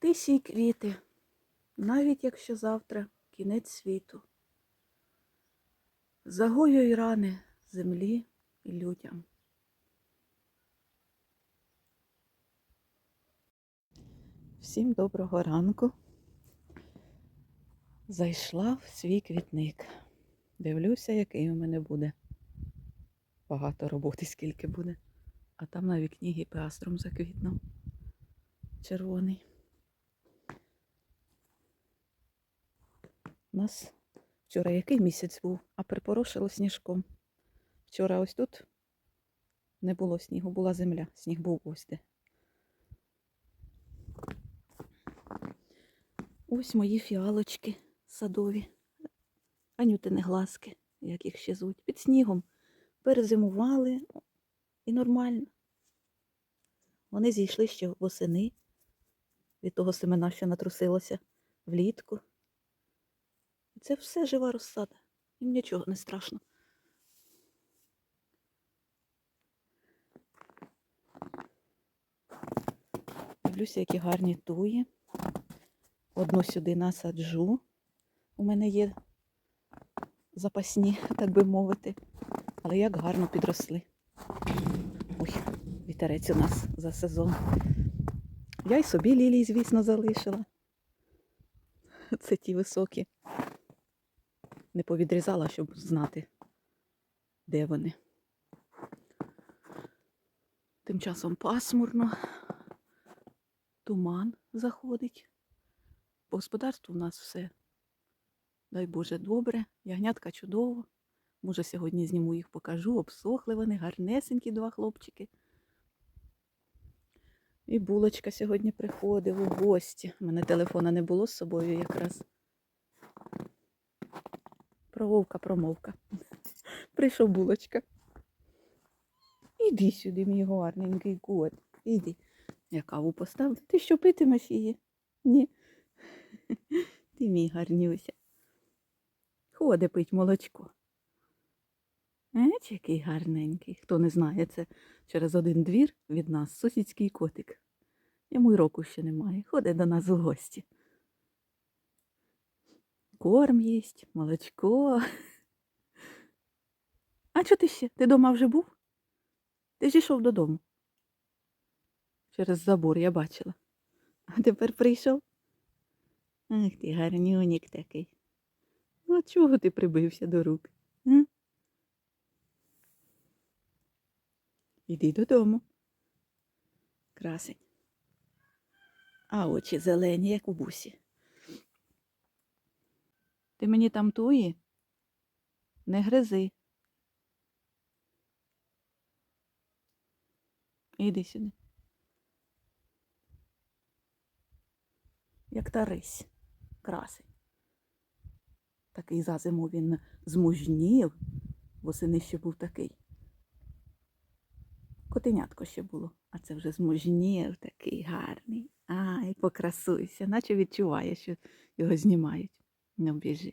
Ти сій квіти, навіть якщо завтра кінець світу. Загоюй рани землі і людям. Всім доброго ранку. Зайшла в свій квітник. Дивлюся, який у мене буде. Багато роботи скільки буде. А там на вікні гіпеаструм заквітнув. Червоний. У нас вчора який місяць був, а припорошило сніжком. Вчора ось тут не було снігу, була земля. Сніг був ось де. Ось мої фіалочки садові. Анютини глазки, як їх ще звуть, під снігом. Перезимували і нормально. Вони зійшли ще восени від того семена, що натрусилося влітку. Це все жива розсада. Їм нічого не страшно. Дивлюся, які гарні туї. Одну сюди насаджу. У мене є запасні, так би мовити. Але як гарно підросли. Ой, вітерець у нас за сезон. Я й собі лілії, звісно, залишила. Це ті високі. Не повідрізала, щоб знати, де вони. Тим часом пасмурно, туман заходить. По господарству у нас все, дай Боже, добре, ягнятка чудово. Може, сьогодні зніму їх, покажу, обсохли вони, гарнесенькі два хлопчики. І булочка сьогодні приходив у гості. У мене телефона не було з собою якраз. Про вовка промовка. Прийшов булочка. Іди сюди, мій гарненький кот. Іди. Я каву поставлю. Ти що питимеш її? Ні. Ти мій гарнюся. Ходи пить молочко. Еч, який гарненький. Хто не знає, це через один двір від нас сусідський котик. Йому й року ще немає. Ходить до нас у гості. Корм їсть, молочко. А чого ти ще? Ти дома вже був? Ти ж йшов додому. Через забор я бачила. А тепер прийшов. Ах ти гарнюнік такий. Ну, чого ти прибився до рук? А? Іди додому. Красень. А очі зелені, як у бусі. Ти мені там туї? Не гризи. Іди сюди. Як та рись. Красень. Такий за зиму він змужнів. Восени ще був такий. Котенятко ще було, а це вже змужнів такий гарний. Ай, покрасуйся, наче відчуває, що його знімають. Не біжи.